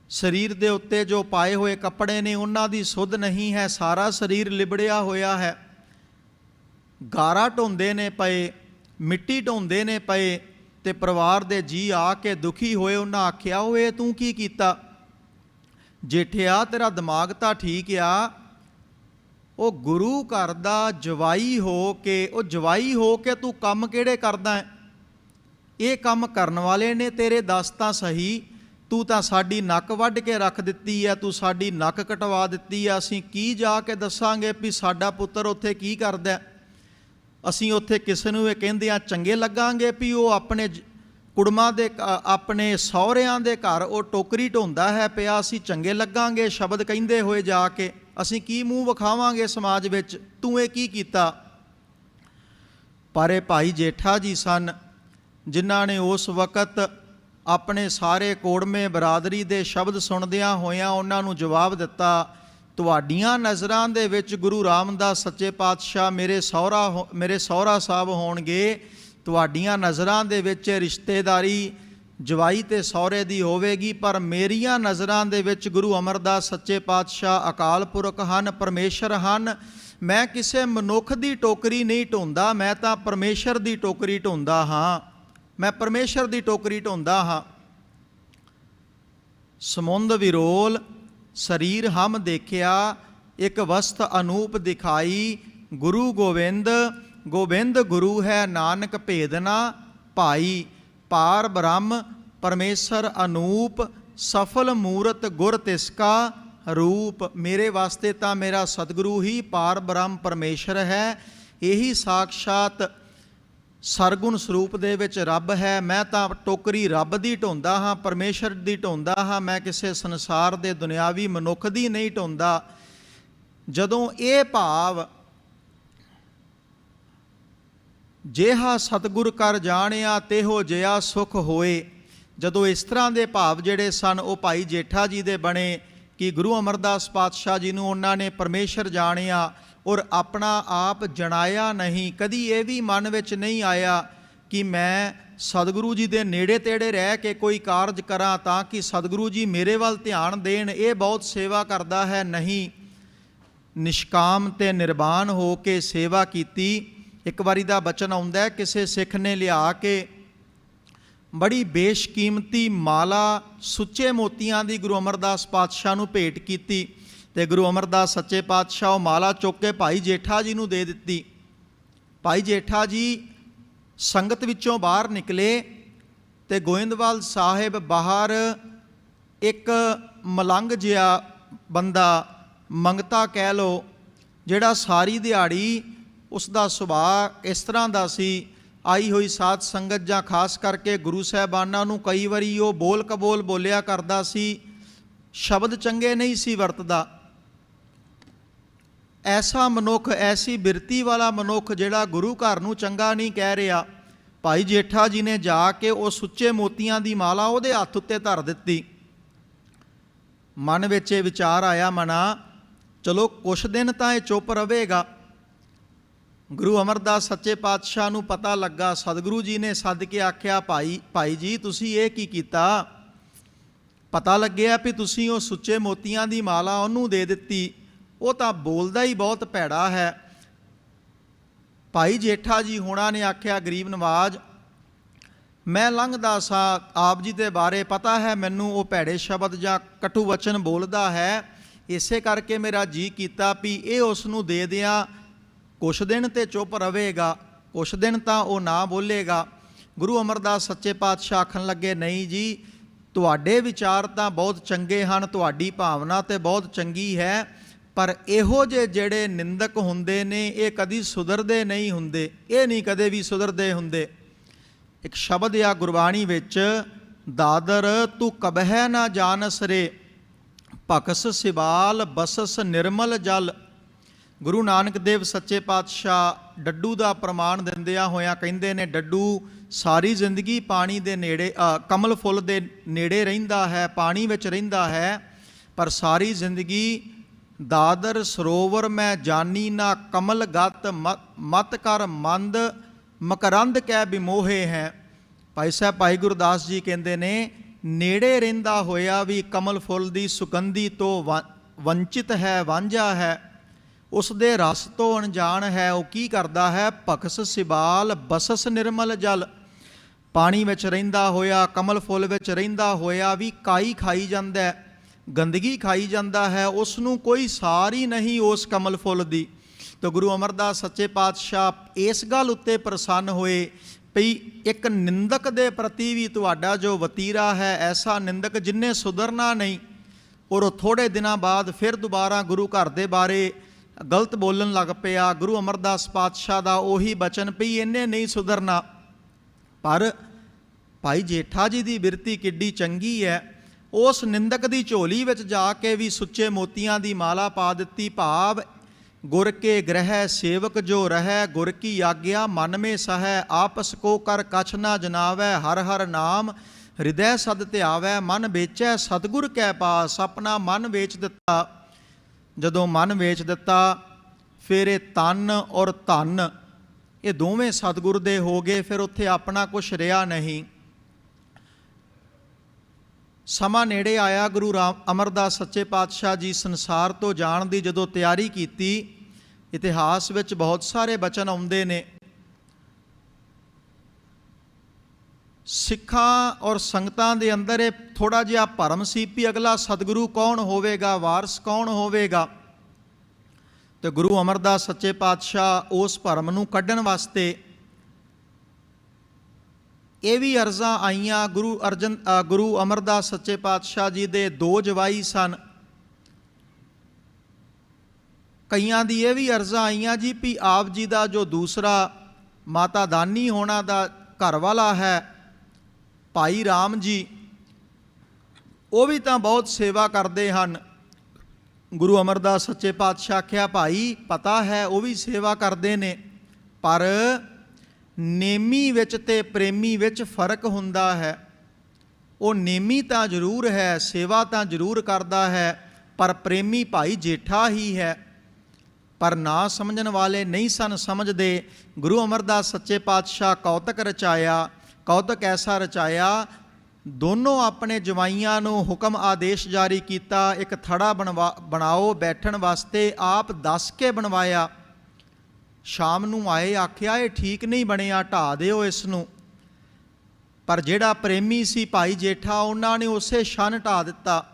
ਸਰੀਰ ਦੇ ਉੱਤੇ ਜੋ ਪਾਏ ਹੋਏ ਕੱਪੜੇ ਨੇ, ਉਹਨਾਂ ਦੀ ਸੁੱਧ ਨਹੀਂ ਹੈ, ਸਾਰਾ ਸਰੀਰ ਲਿਬੜਿਆ ਹੋਇਆ ਹੈ। ਗਾਰਾ ਢੋਂਦੇ ਨੇ ਪਏ, ਮਿੱਟੀ ਢੋਂਦੇ ਨੇ ਪਏ ਤੇ ਪਰਿਵਾਰ ਦੇ ਜੀ ਆ ਕੇ ਦੁਖੀ ਹੋਏ, ਉਹਨਾਂ ਆਖਿਆ, ਓਏ, ਤੂੰ ਕੀ ਕੀਤਾ? ਜੇਠਿਆ, ਤੇਰਾ ਦਿਮਾਗ ਤਾਂ ਠੀਕ ਆ। ਉਹ ਗੁਰੂ ਘਰ ਦਾ ਜਵਾਈ ਹੋ ਕੇ, ਉਹ ਜਵਾਈ ਹੋ ਕੇ ਤੂੰ ਕੰਮ ਕਿਹੜੇ ਕਰਦਾ ਹੈ? ਇਹ ਕੰਮ ਕਰਨ ਵਾਲੇ ਨੇ, ਤੇਰੇ ਦੱਸ ਤਾਂ ਸਹੀ। ਤੂੰ ਤਾਂ ਸਾਡੀ ਨੱਕ ਵੱਢ ਕੇ ਰੱਖ ਦਿੱਤੀ ਆ, ਤੂੰ ਸਾਡੀ ਨੱਕ ਕਟਵਾ ਦਿੱਤੀ ਆ। ਅਸੀਂ ਕੀ ਜਾ ਕੇ ਦੱਸਾਂਗੇ ਵੀ ਸਾਡਾ ਪੁੱਤਰ ਉੱਥੇ ਕੀ ਕਰਦਾ ਅਸੀਂ ਉੱਥੇ ਕਿਸੇ ਨੂੰ ਇਹ ਕਹਿੰਦੇ ਆ, ਚੰਗੇ ਲੱਗਾਂਗੇ ਵੀ ਉਹ ਆਪਣੇ ਜ- ਕੁੜਮਾਂ ਦੇ ਆਪਣੇ ਸਹੁਰਿਆਂ ਦੇ ਘਰ ਉਹ ਟੋਕਰੀ ਢੋਂਦਾ ਹੈ ਪਿਆ। ਅਸੀਂ ਚੰਗੇ ਲੱਗਾਂਗੇ ਸ਼ਬਦ ਕਹਿੰਦੇ ਹੋਏ ਜਾ ਕੇ। ਅਸੀਂ ਕੀ ਮੂੰਹ ਵਿਖਾਵਾਂਗੇ ਸਮਾਜ ਵਿੱਚ? ਤੂੰ ਇਹ ਕੀ ਕੀਤਾ? ਪਰ ਇਹ ਭਾਈ ਜੇਠਾ ਜੀ ਸਨ, ਜਿਨ੍ਹਾਂ ਨੇ ਉਸ ਵਕਤ ਆਪਣੇ ਸਾਰੇ ਕੋੜਮੇ ਬਰਾਦਰੀ ਦੇ ਸ਼ਬਦ ਸੁਣਦਿਆਂ ਹੋਇਆਂ ਉਹਨਾਂ ਨੂੰ ਜਵਾਬ ਦਿੱਤਾ, ਤੁਹਾਡੀਆਂ ਨਜ਼ਰਾਂ ਦੇ ਵਿੱਚ ਗੁਰੂ ਰਾਮਦਾਸ ਸੱਚੇ ਪਾਤਸ਼ਾਹ ਮੇਰੇ ਸਹੁਰਾ ਹੋ- ਮੇਰੇ ਸਹੁਰਾ ਸਾਹਿਬ ਹੋਣਗੇ, ਤੁਹਾਡੀਆਂ ਨਜ਼ਰਾਂ ਦੇ ਵਿੱਚ ਰਿਸ਼ਤੇਦਾਰੀ ਜਵਾਈ ਤੇ ਸਹੁਰੇ ਦੀ ਹੋਵੇਗੀ, ਪਰ ਮੇਰੀਆਂ ਨਜ਼ਰਾਂ ਦੇ ਵਿੱਚ ਗੁਰੂ ਅਮਰਦਾਸ ਸੱਚੇ ਪਾਤਸ਼ਾਹ ਅਕਾਲ ਪੁਰਖ ਹਨ, ਪਰਮੇਸ਼ਰ ਹਨ। ਮੈਂ ਕਿਸੇ ਮਨੁੱਖ ਦੀ ਟੋਕਰੀ ਨਹੀਂ ਢੋਂਦਾ, ਮੈਂ ਤਾਂ ਪਰਮੇਸ਼ਰ ਦੀ ਟੋਕਰੀ ਢੋਂਦਾ ਹਾਂ। ਮੈਂ ਪਰਮੇਸ਼ਰ ਦੀ ਟੋਕਰੀ ਢੋਂਦਾ ਹਾਂ। ਸਮੁੰਦ ਵਿਰੋਲ ਸਰੀਰ ਹਮ ਦੇਖਿਆ, ਇੱਕ ਵਸਤ ਅਨੂਪ ਦਿਖਾਈ। ਗੁਰੂ ਗੋਬਿੰਦ ਗੋਬਿੰਦ ਗੁਰੂ ਹੈ ਨਾਨਕ ਭੇਦਨਾ ਭਾਈ। ਪਾਰ ਬ੍ਰਹਮ ਪਰਮੇਸ਼ਰ ਅਨੂਪ, ਸਫਲ ਮੂਰਤ ਗੁਰ ਤਿਸਕਾ ਰੂਪ। ਮੇਰੇ ਵਾਸਤੇ ਤਾਂ ਮੇਰਾ ਸਤਿਗੁਰੂ ਹੀ ਪਾਰ ਬ੍ਰਹਮ ਪਰਮੇਸ਼ਰ ਹੈ। ਇਹੀ ਸਾਖਸ਼ਾਤ ਸਰਗੁਣ ਸਰੂਪ ਦੇ ਵਿੱਚ ਰੱਬ ਹੈ, ਮੈਂ ਤਾਂ ਟੋਕਰੀ ਰੱਬ ਦੀ ਢੋਂਦਾ ਹਾਂ, ਪਰਮੇਸ਼ਰ ਦੀ ਢੋਂਦਾ ਹਾਂ, ਮੈਂ ਕਿਸੇ ਸੰਸਾਰ ਦੇ ਦੁਨਿਆਵੀ ਮਨੁੱਖ ਦੀ ਨਹੀਂ ਢੋਂਦਾ। ਜਦੋਂ ਇਹ ਭਾਵ ਜਿਹਾ ਸਤਿਗੁਰ ਕਰ ਜਾਣਿਆ, ਤੇਹੋ ਜਿਆ ਸੁਖ ਹੋਏ। ਜਦੋਂ ਇਸ ਤਰ੍ਹਾਂ ਦੇ ਭਾਵ ਜਿਹੜੇ ਸਨ, ਉਹ ਭਾਈ ਜੇਠਾ ਜੀ ਦੇ ਬਣੇ ਕਿ ਗੁਰੂ ਅਮਰਦਾਸ ਪਾਤਸ਼ਾਹ ਜੀ ਨੂੰ ਉਹਨਾਂ ਨੇ ਪਰਮੇਸ਼ਰ ਜਾਣਿਆ ਔਰ ਆਪਣਾ ਆਪ ਜਣਾਇਆ ਨਹੀਂ, ਕਦੀ ਇਹ ਵੀ ਮਨ ਵਿੱਚ ਨਹੀਂ ਆਇਆ ਕਿ ਮੈਂ ਸਤਿਗੁਰੂ ਜੀ ਦੇ ਨੇੜੇ ਤੇੜੇ ਰਹਿ ਕੇ ਕੋਈ ਕਾਰਜ ਕਰਾਂ ਤਾਂ ਕਿ ਸਤਿਗੁਰੂ ਜੀ ਮੇਰੇ ਵੱਲ ਧਿਆਨ ਦੇਣ, ਇਹ ਬਹੁਤ ਸੇਵਾ ਕਰਦਾ ਹੈ। ਨਹੀਂ, ਨਿਸ਼ਕਾਮ ਤੇ ਨਿਰਵਾਨ ਹੋ ਕੇ ਸੇਵਾ ਕੀਤੀ। ਇੱਕ ਵਾਰੀ ਦਾ ਬਚਨ ਆਉਂਦਾ ਕਿਸੇ ਸਿੱਖ ਨੇ ਲਿਆ ਕੇ ਬੜੀ ਬੇਸ਼ਕੀਮਤੀ ਮਾਲਾ ਸੁੱਚੇ ਮੋਤੀਆਂ ਦੀ ਗੁਰੂ ਅਮਰਦਾਸ ਪਾਤਸ਼ਾਹ ਨੂੰ ਭੇਟ ਕੀਤੀ। ਤੇ ਗੁਰੂ ਅਮਰਦਾਸ ਸੱਚੇ ਪਾਤਸ਼ਾਹ ਉਹ ਮਾਲਾ ਚੁੱਕ ਕੇ ਭਾਈ ਜੇਠਾ ਜੀ ਨੂੰ ਦੇ ਦਿੱਤੀ। ਭਾਈ ਜੇਠਾ ਜੀ ਸੰਗਤ ਵਿੱਚੋਂ ਬਾਹਰ ਨਿਕਲੇ ਤੇ ਗੋਇੰਦਵਾਲ ਸਾਹਿਬ ਬਾਹਰ ਇੱਕ ਮਲੰਗ ਜਿਹਾ ਬੰਦਾ ਮੰਗਤਾ ਕਹਿ ਲੋ ਜਿਹੜਾ ਸਾਰੀ ਦਿਹਾੜੀ ਉਸ ਦਾ ਸੁਭਾਅ ਇਸ ਤਰ੍ਹਾਂ ਦਾ ਸੀ, ਆਈ ਹੋਈ ਸਾਧ ਸੰਗਤ ਜਾਂ ਖਾਸ ਕਰਕੇ ਗੁਰੂ ਸਾਹਿਬਾਨਾਂ ਨੂੰ ਕਈ ਵਾਰੀ ਉਹ ਬੋਲ ਕਬੋਲ ਬੋਲਿਆ ਕਰਦਾ ਸੀ, ਸ਼ਬਦ ਚੰਗੇ ਨਹੀਂ ਸੀ ਵਰਤਦਾ। ਐਸਾ ਮਨੁੱਖ, ਐਸੀ ਬਿਰਤੀ ਵਾਲਾ ਮਨੁੱਖ ਜਿਹੜਾ ਗੁਰੂ ਘਰ ਨੂੰ ਚੰਗਾ ਨਹੀਂ ਕਹਿ ਰਿਹਾ। ਭਾਈ ਜੇਠਾ ਜੀ ਨੇ ਜਾ ਕੇ ਉਹ ਸੁੱਚੇ ਮੋਤੀਆਂ ਦੀ ਮਾਲਾ ਉਹਦੇ ਹੱਥ ਉੱਤੇ ਧਰ ਦਿੱਤੀ। ਮਨ ਵਿੱਚ ਇਹ ਵਿਚਾਰ ਆਇਆ ਮਨਾ, ਚਲੋ ਕੁਛ ਦਿਨ ਤਾਂ ਇਹ ਚੁੱਪ ਰਹੇਗਾ। ਗੁਰੂ ਅਮਰਦਾਸ ਸੱਚੇ ਪਾਤਸ਼ਾਹ ਨੂੰ ਪਤਾ ਲੱਗਾ, ਸਤਿਗੁਰੂ ਜੀ ਨੇ ਸੱਦ ਕੇ ਆਖਿਆ, ਭਾਈ ਭਾਈ ਜੀ, ਤੁਸੀਂ ਇਹ ਕੀ ਕੀਤਾ? ਪਤਾ ਲੱਗਿਆ ਵੀ ਤੁਸੀਂ ਉਹ ਸੁੱਚੇ ਮੋਤੀਆਂ ਦੀ ਮਾਲਾ ਉਹਨੂੰ ਦੇ ਦਿੱਤੀ। ਉਹ ਤਾਂ ਬੋਲਦਾ ਹੀ ਬਹੁਤ ਭੈੜਾ ਹੈ। ਭਾਈ ਜੇਠਾ ਜੀ ਹੋਣਾ ਨੇ ਆਖਿਆ, ਗਰੀਬ ਨਵਾਜ, ਮੈਂ ਲੰਘਦਾ ਸਾ, ਆਪ ਜੀ ਦੇ ਬਾਰੇ ਪਤਾ ਹੈ, ਮੈਨੂੰ ਉਹ ਭੈੜੇ ਸ਼ਬਦ ਜਾਂ ਕਟੂ ਵਚਨ ਬੋਲਦਾ ਹੈ। ਇਸੇ ਕਰਕੇ ਮੇਰਾ ਜੀ ਕੀਤਾ ਵੀ ਇਹ ਉਸ ਨੂੰ ਦੇ ਦਿਆਂ। ਕੁਛ ਦਿਨ ਤੇ ਚੁੱਪ ਰਹੇਗਾ, ਕੁਛ ਦਿਨ ਤਾਂ ਉਹ ਨਾ ਬੋਲੇਗਾ। ਗੁਰੂ ਅਮਰਦਾਸ ਸੱਚੇ ਪਾਤਸ਼ਾਹ ਆਖਣ ਲੱਗੇ, ਨਹੀਂ ਜੀ, ਤੁਹਾਡੇ ਵਿਚਾਰ ਤਾਂ ਬਹੁਤ ਚੰਗੇ ਹਨ, ਤੁਹਾਡੀ ਭਾਵਨਾ ਤੇ ਬਹੁਤ ਚੰਗੀ ਹੈ। ਪਰ ਇਹੋ ਜਿਹੇ ਜਿਹੜੇ ਨਿੰਦਕ ਹੁੰਦੇ ਨੇ, ਇਹ ਕਦੀ ਸੁਧਰਦੇ ਨਹੀਂ ਹੁੰਦੇ, ਇਹ ਨਹੀਂ ਕਦੇ ਵੀ ਸੁਧਰਦੇ ਹੁੰਦੇ। ਇੱਕ ਸ਼ਬਦ ਆ ਗੁਰਬਾਣੀ ਵਿੱਚ, ਦਾਦਰ ਤੂੰ ਕਬਹਿ ਨਾ ਜਾਣਸ ਰੇ ਭਕਸ ਸਿਵਾਲ ਬਸਸ ਨਿਰਮਲ ਜਲ। ਗੁਰੂ ਨਾਨਕ ਦੇਵ ਸੱਚੇ ਪਾਤਸ਼ਾਹ ਡੱਡੂ ਦਾ ਪ੍ਰਮਾਣ ਦਿੰਦਿਆਂ ਹੋਇਆਂ ਕਹਿੰਦੇ ਨੇ, ਡੱਡੂ, ਸਾਰੀ ਜ਼ਿੰਦਗੀ ਪਾਣੀ ਦੇ ਨੇੜੇ ਕਮਲ ਫੁੱਲ ਦੇ ਨੇੜੇ ਰਹਿੰਦਾ ਹੈ, ਪਾਣੀ ਵਿੱਚ ਰਹਿੰਦਾ ਹੈ, ਪਰ ਸਾਰੀ ਜ਼ਿੰਦਗੀ ਦਾਦਰ ਸਰੋਵਰ ਮੈਂ ਜਾਨੀ ਨਾ ਕਮਲ ਗਤ ਮ- ਮਤ ਕਰ ਮੰਦ ਮਕਰੰਦ ਕਹਿ ਬਿਮੋਹੇ ਹੈ। ਭਾਈ ਸਾਹਿਬ ਭਾਈ ਗੁਰਦਾਸ ਜੀ ਕਹਿੰਦੇ ਨੇ ਨੇੜੇ ਰਹਿੰਦਾ ਹੋਇਆ ਵੀ ਕਮਲ ਫੁੱਲ ਦੀ ਸੁਗੰਧੀ ਤੋਂ ਵੰਚਿਤ ਹੈ ਵਾਂਝਾ ਹੈ। ਉਸ ਦੇ ਰਸ ਤੋਂ ਅਣਜਾਣ ਹੈ ਉਹ ਕੀ ਕਰਦਾ ਹੈ? ਭਖਸ ਸਿਬਾਲ ਬਸਸ ਨਿਰਮਲ ਜਲ। ਪਾਣੀ ਵਿੱਚ ਰਹਿੰਦਾ ਹੋਇਆ ਕਮਲ ਫੁੱਲ ਵਿੱਚ ਰਹਿੰਦਾ ਹੋਇਆ ਵੀ ਕਾਈ ਖਾਈ ਜਾਂਦਾ ਹੈ, ਗੰਦਗੀ ਖਾਈ ਜਾਂਦਾ ਹੈ ਉਸ ਨੂੰ ਕੋਈ ਸਾਰ ਹੀ ਨਹੀਂ ਉਸ ਕਮਲ ਫੁੱਲ ਦੀ। ਤਾਂ ਗੁਰੂ ਅਮਰਦਾਸ ਸੱਚੇ ਪਾਤਸ਼ਾਹ ਇਸ ਗੱਲ ਉੱਤੇ ਪ੍ਰਸੰਨ ਹੋਏ ਭਈ ਇੱਕ ਨਿੰਦਕ ਦੇ ਪ੍ਰਤੀ ਵੀ ਤੁਹਾਡਾ ਜੋ ਵਤੀਰਾ ਹੈ, ਐਸਾ ਨਿੰਦਕ ਜਿਨਨੇ ਸੁਧਰਨਾ ਨਹੀਂ, ਔਰ ਉਹ ਥੋੜੇ ਦਿਨਾਂ ਬਾਅਦ ਫਿਰ ਦੁਬਾਰਾ ਗੁਰੂ ਘਰ ਦੇ ਬਾਰੇ ਗਲਤ ਬੋਲਣ ਲੱਗ ਪਿਆ। ਗੁਰੂ ਅਮਰਦਾਸ ਪਾਤਸ਼ਾਹ ਦਾ ਉਹੀ ਬਚਨ ਪਈ ਇਹਨੇ ਨਹੀਂ ਸੁਧਰਨਾ। ਪਰ ਭਾਈ ਜੇਠਾ ਜੀ ਦੀ ਬਿਰਤੀ ਕਿੱਡੀ ਚੰਗੀ ਹੈ ਉਸ ਨਿੰਦਕ ਦੀ ਝੋਲੀ ਵਿੱਚ ਜਾ ਕੇ ਵੀ ਸੁੱਚੇ ਮੋਤੀਆਂ ਦੀ ਮਾਲਾ ਪਾ ਦਿੱਤੀ, ਭਾਵ ਗੁਰ ਕੇ ਗ੍ਰਹਿ ਸੇਵਕ ਜੋ ਰਹੈ, ਗੁਰ ਕੀ ਆਗਿਆ ਮਨ ਮੇ ਸਹੈ, ਆਪਸ ਕੋ ਕਰ ਕਛ ਨਾ ਜਨਾਵੈ, ਹਰ ਹਰ ਨਾਮ ਹਿਰਦੈ ਸਦ ਧਿਆਵੈ, ਮਨ ਵੇਚੈ ਸਤਗੁਰ ਕੈ ਪਾਸ, ਆਪਣਾ ਮਨ ਵੇਚ ਦਿੱਤਾ। ਜਦੋਂ ਮਨ ਵੇਚ ਦਿੱਤਾ, ਫਿਰ ਇਹ ਤਨ ਔਰ ਧਨ, ਇਹ ਦੋਵੇਂ ਸਤਗੁਰ ਦੇ ਹੋ ਗਏ, ਫਿਰ ਉੱਥੇ ਆਪਣਾ ਕੁਛ ਰਿਹਾ ਨਹੀਂ। ਸਮਾਂ ਨੇੜੇ ਆਇਆ, ਗੁਰੂ ਰਾਮ, ਅਮਰਦਾਸ ਸੱਚੇ ਪਾਤਸ਼ਾਹ ਜੀ ਸੰਸਾਰ ਤੋਂ ਜਾਣ ਦੀ ਜਦੋਂ ਤਿਆਰੀ ਕੀਤੀ, ਇਤਿਹਾਸ ਵਿੱਚ ਬਹੁਤ ਸਾਰੇ ਬਚਨ ਆਉਂਦੇ ਨੇ। ਸਿੱਖਾਂ ਔਰ ਸੰਗਤਾਂ ਦੇ ਅੰਦਰ ਇਹ ਥੋੜਾ ਜਿਹਾ ਭਰਮ ਸੀ ਵੀ ਅਗਲਾ ਸਤਿਗੁਰੂ ਕੌਣ ਹੋਵੇਗਾ, ਵਾਰਸ ਕੌਣ ਹੋਵੇਗਾ। ਤੇ ਗੁਰੂ ਅਮਰਦਾਸ ਸੱਚੇ ਪਾਤਸ਼ਾਹ ਉਸ ਭਰਮ ਨੂੰ ਕੱਢਣ ਵਾਸਤੇ ਇਹ ਵੀ ਅਰਜ਼ਾਂ ਆਈਆਂ, ਗੁਰੂ ਅਰਜਨ ਗੁਰੂ ਅਮਰਦਾਸ ਸੱਚੇ ਪਾਤਸ਼ਾਹ ਜੀ ਦੇ ਦੋ ਜਵਾਈ ਸਨ। ਕਈਆਂ ਦੀ ਇਹ ਵੀ ਅਰਜ਼ਾਂ ਆਈਆਂ ਜੀ ਵੀ ਆਪ ਜੀ ਦਾ ਜੋ ਦੂਸਰਾ ਮਾਤਾ ਦਾਨੀ ਹੋਣਾ ਦਾ ਘਰ ਵਾਲਾ ਹੈ, ਭਾਈ ਰਾਮ ਜੀ, ਉਹ ਵੀ ਤਾਂ ਬਹੁਤ ਸੇਵਾ ਕਰਦੇ ਹਨ। ਗੁਰੂ ਅਮਰਦਾਸ ਸੱਚੇ ਪਾਤਸ਼ਾਹ ਆਖਿਆ, ਭਾਈ, ਪਤਾ ਹੈ, ਉਹ ਵੀ ਸੇਵਾ ਕਰਦੇ ਨੇ, ਪਰ ਨੇਮੀ ਵਿੱਚ ਤੇ ਪ੍ਰੇਮੀ ਵਿੱਚ ਫ਼ਰਕ ਹੁੰਦਾ ਹੈ। ਉਹ ਨੇਮੀ ਤਾਂ ਜ਼ਰੂਰ ਹੈ, ਸੇਵਾ ਤਾਂ ਜ਼ਰੂਰ ਕਰਦਾ ਹੈ, ਪਰ ਪ੍ਰੇਮੀ ਭਾਈ ਜੇਠਾ ਹੀ ਹੈ। ਪਰ ਨਾ ਸਮਝਣ ਵਾਲੇ ਨਹੀਂ ਸਨ ਸਮਝਦੇ। ਗੁਰੂ ਅਮਰਦਾਸ ਸੱਚੇ ਪਾਤਸ਼ਾਹ ਕੌਤਕ ਰਚਾਇਆ, ਕੌਤਕ ਐਸਾ ਰਚਾਇਆ, ਦੋਨੋਂ ਆਪਣੇ ਜਵਾਈਆਂ ਨੂੰ ਹੁਕਮ ਆਦੇਸ਼ ਜਾਰੀ ਕੀਤਾ, ਇੱਕ ਥੜਾ ਬਣਵਾ, ਬਣਾਓ ਬੈਠਣ ਵਾਸਤੇ, ਆਪ ਦੱਸ ਕੇ ਬਣਵਾਇਆ। ਸ਼ਾਮ ਨੂੰ ਆਏ ਆਖਿਆ, ਇਹ ਠੀਕ ਨਹੀਂ ਬਣਿਆ ਢਾ ਦਿਓ ਇਸ ਨੂੰ ਪਰ ਜਿਹੜਾ ਪ੍ਰੇਮੀ ਸੀ ਭਾਈ ਜੇਠਾ, ਉਹਨਾਂ ਨੇ ਉਸੇ ਛਨ ਢਾ ਦਿੱਤਾ,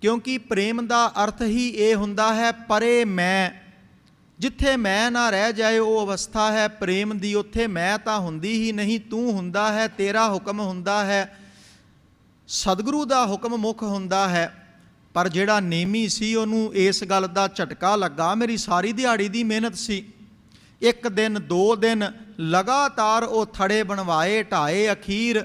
ਕਿਉਂਕਿ ਪ੍ਰੇਮ ਦਾ ਅਰਥ ਹੀ ਇਹ ਹੁੰਦਾ ਹੈ, ਪਰੇ ਮੈਂ। ਜਿੱਥੇ ਮੈਂ ਨਾ ਰਹਿ ਜਾਏ, ਉਹ ਅਵਸਥਾ ਹੈ ਪ੍ਰੇਮ ਦੀ, ਉੱਥੇ ਮੈਂ ਤਾਂ ਹੁੰਦੀ ਹੀ ਨਹੀਂ, ਤੂੰ ਹੁੰਦਾ ਹੈ, ਤੇਰਾ ਹੁਕਮ ਹੁੰਦਾ ਹੈ, ਸਤਿਗੁਰੂ ਦਾ ਹੁਕਮ ਮੁੱਖ ਹੁੰਦਾ ਹੈ। ਪਰ ਜਿਹੜਾ ਨੇਮੀ ਸੀ, ਉਹਨੂੰ ਇਸ ਗੱਲ ਦਾ ਝਟਕਾ ਲੱਗਾ, ਮੇਰੀ ਸਾਰੀ ਦਿਹਾੜੀ ਦੀ ਮਿਹਨਤ ਸੀ। ਇੱਕ ਦਿਨ, ਦੋ ਦਿਨ ਲਗਾਤਾਰ ਉਹ ਥੜੇ ਬਣਵਾਏ, ਢਾਏ ਅਖੀਰ,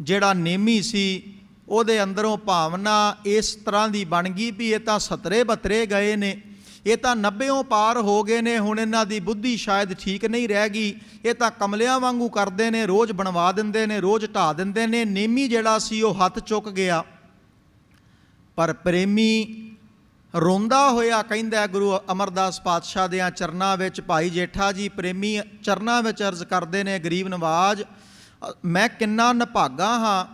ਜਿਹੜਾ ਨੇਮੀ ਸੀ, ਉਹਦੇ ਅੰਦਰੋਂ ਭਾਵਨਾ ਇਸ ਤਰ੍ਹਾਂ ਦੀ ਬਣ ਗਈ ਵੀ ਇਹ ਤਾਂ ਸਤਰੇ ਬਤਰੇ ਗਏ ਨੇ। ਇਹ ਤਾਂ 90ੋਂ ਪਾਰ ਹੋ ਗਏ ਨੇ, ਹੁਣ ਇਹਨਾਂ ਦੀ ਬੁੱਧੀ ਸ਼ਾਇਦ ਠੀਕ ਨਹੀਂ ਰਹਿ ਗਈ। ਇਹ ਤਾਂ ਕਮਲਿਆਂ ਵਾਂਗੂ ਕਰਦੇ ਨੇ, ਰੋਜ਼ ਬਣਵਾ ਦਿੰਦੇ ਨੇ, ਰੋਜ਼ ਢਾ ਦਿੰਦੇ ਨੇ। ਨੇਮੀ ਜਿਹੜਾ ਸੀ ਉਹ ਹੱਥ ਚੁੱਕ ਗਿਆ। ਪਰ ਪ੍ਰੇਮੀ ਰੋਂਦਾ ਹੋਇਆ ਕਹਿੰਦਾ ਗੁਰੂ ਅਮਰਦਾਸ ਪਾਤਸ਼ਾਹ ਦੇ ਚਰਨਾਂ ਵਿੱਚ, ਭਾਈ ਜੇਠਾ ਜੀ, ਪ੍ਰੇਮੀ ਚਰਨਾਂ ਵਿੱਚ ਅਰਜ਼ ਕਰਦੇ ਨੇ ਗਰੀਬ ਨਵਾਜ, ਮੈਂ ਕਿੰਨਾ ਨਭਾਗਾ ਹਾਂ,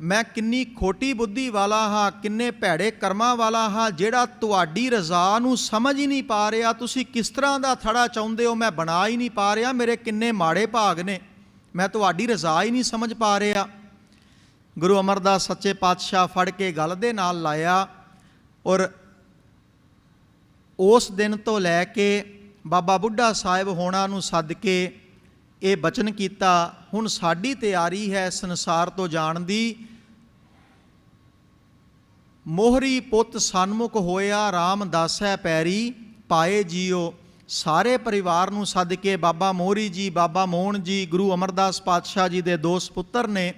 ਮੈਂ ਕਿੰਨੀ ਖੋਟੀ ਬੁੱਧੀ ਵਾਲਾ ਹਾਂ, ਕਿੰਨੇ ਭੈੜੇ ਕਰਮਾਂ ਵਾਲਾ ਹਾਂ, ਜਿਹੜਾ ਤੁਹਾਡੀ ਰਜ਼ਾ ਨੂੰ ਸਮਝ ਹੀ ਨਹੀਂ ਪਾ ਰਿਹਾ, ਤੁਸੀਂ ਕਿਸ ਤਰ੍ਹਾਂ ਦਾ ਥੜਾ ਚਾਹੁੰਦੇ ਹੋ, ਮੈਂ ਬਣਾ ਹੀ ਨਹੀਂ ਪਾ ਰਿਹਾ, ਮੇਰੇ ਕਿੰਨੇ ਮਾੜੇ ਭਾਗ ਨੇ, ਮੈਂ ਤੁਹਾਡੀ ਰਜ਼ਾ ਹੀ ਨਹੀਂ ਸਮਝ ਪਾ ਰਿਹਾ। ਗੁਰੂ ਅਮਰਦਾਸ ਸੱਚੇ ਪਾਤਸ਼ਾਹ ਫੜ ਕੇ ਗਲ ਦੇ ਨਾਲ ਲਾਇਆ ਔਰ ਉਸ ਦਿਨ ਤੋਂ ਲੈ ਕੇ ਬਾਬਾ ਬੁੱਢਾ ਸਾਹਿਬ ਹੋਣਾ ਨੂੰ ਸੱਦ ਕੇ ਇਹ ਬਚਨ ਕੀਤਾ, ਹੁਣ ਸਾਡੀ ਤਿਆਰੀ ਹੈ ਸੰਸਾਰ ਤੋਂ ਜਾਣ ਦੀ। ਮੋਹਰੀ ਪੁੱਤ ਸਨਮੁਖ ਹੋਇਆ RAM ਦਾਸੈ ਪੈਰੀ, ਪਾਏ ਜੀਓ। ਸਾਰੇ ਪਰਿਵਾਰ ਨੂੰ ਸੱਦ ਕੇ ਬਾਬਾ ਮੋਹਰੀ ਜੀ, ਬਾਬਾ ਮੋਹਨ ਜੀ, ਗੁਰੂ ਅਮਰਦਾਸ ਪਾਤਸ਼ਾਹ ਜੀ ਦੇ ਦੋ ਸਪੁੱਤਰ ਨੇ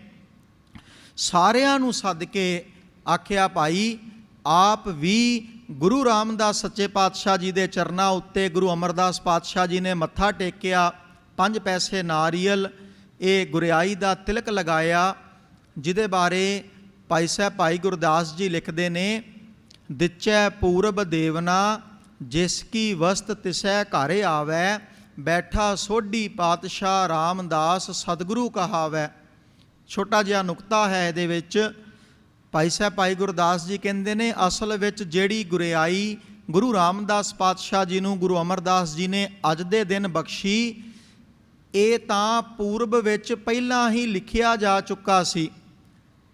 ਸਾਰਿਆਂ ਨੂੰ ਸੱਦ ਕੇ ਆਖਿਆ, ਭਾਈ, ਆਪ ਵੀ ਗੁਰੂ ਰਾਮਦਾਸ ਸੱਚੇ ਪਾਤਸ਼ਾਹ ਜੀ ਦੇ ਚਰਨਾਂ ਉੱਤੇ ਗੁਰੂ ਅਮਰਦਾਸ ਪਾਤਸ਼ਾਹ ਜੀ ਨੇ ਮੱਥਾ ਟੇਕਿਆ, ਪੰਜ ਪੈਸੇ ਨਾਰੀਅਲ, ਇਹ ਗੁਰਿਆਈ ਦਾ ਤਿਲਕ ਲਗਾਇਆ, ਜਿਹਦੇ ਬਾਰੇ ਭਾਈ ਸਾਹਿਬ ਭਾਈ ਗੁਰਦਾਸ ਜੀ ਲਿਖਦੇ ਨੇ, ਦਿਚੈ ਪੂਰਬ ਦੇਵਨਾ, ਜਿਸ ਕੀ ਵਸਤ ਤਿਸੈ ਘਰੇ ਆਵੈ, ਬੈਠਾ ਸੋਢੀ ਪਾਤਸ਼ਾਹ ਰਾਮਦਾਸ ਸਤਿਗੁਰੂ ਕਹਾਵੈ। ਛੋਟਾ ਜਿਹਾ ਨੁਕਤਾ ਹੈ ਇਹਦੇ ਵਿੱਚ ਭਾਈ ਸਾਹਿਬ, ਭਾਈ ਗੁਰਦਾਸ ਜੀ ਕਹਿੰਦੇ ਨੇ, ਅਸਲ ਵਿੱਚ ਜਿਹੜੀ ਗੁਰਿਆਈ ਗੁਰੂ ਰਾਮਦਾਸ ਪਾਤਸ਼ਾਹ ਜੀ ਨੂੰ, ਗੁਰੂ ਅਮਰਦਾਸ ਜੀ ਨੇ ਅੱਜ ਦੇ ਦਿਨ ਬਖਸ਼ੀ, ਇਹ ਤਾਂ ਪੂਰਬ ਵਿੱਚ ਪਹਿਲਾਂ ਹੀ ਲਿਖਿਆ ਜਾ ਚੁੱਕਾ ਸੀ।